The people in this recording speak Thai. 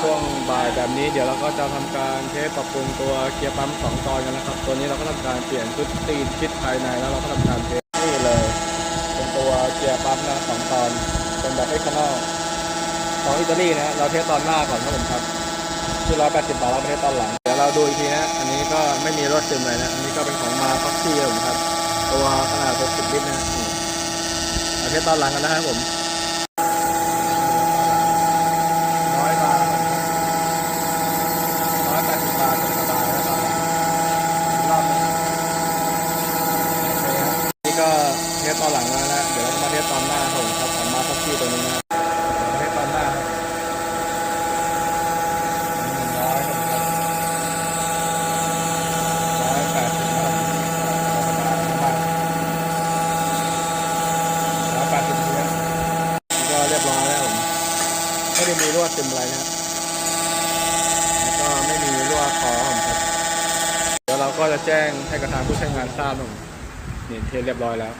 ช่วงบ่ายแบบนี้เดี๋ยวเราก็จะทำการเทสปรับปรุงตัวเกียร์ปั๊มสองตอนกันนะครับ ตัวนี้เราก็ทำการเปลี่ยนชุดตีนชิดภายในแล้วเราก็ทำการเทสนี่เลย เป็นตัวเกียร์ปั๊มนะสองตอนเป็นแบบเอ็กซ์นอลของอิตาลีนะเราเทสตอนหน้าก่อนครับผมครับที่ร้อยแปดสิบบาทเราไม่ได้ตอนหลังเดี๋ยวเราดูอีกทีนะอันนี้ก็ไม่มีรถซึมเลยนะอันนี้ก็เป็นของมาท็อกซี่ครับผมครับตัวขนาด 60 ลิตรนะเอาเทสตอนหลังกันนะครับผม ร้อยบาทร้อยแปดสิบบาทสบายแล้วตอนหลังอีกรอบหนึงโอเคครับนี่ก็เทสตอนหลังแล้วนะ เดี๋ยวเราก็มาเทสตอนหน้าครับผมครับของมาท็อกซี่ตัวนี้นะเทสตอนหน้าครับ หนึ่งร้อยครับร้อยแปดสิบครับสบายมากร้อยแปดสิบเยก็เรียบร้อยแล้วผม ไม่ได้มีรั่วซึมอะไรนะแล้วก็ไม่มีรั่วคอผมครับเดี๋ยวเราก็จะแจ้งให้กระทางผู้ใช้งานทราบนะผมนี่เทเรียบร้อยแล้ว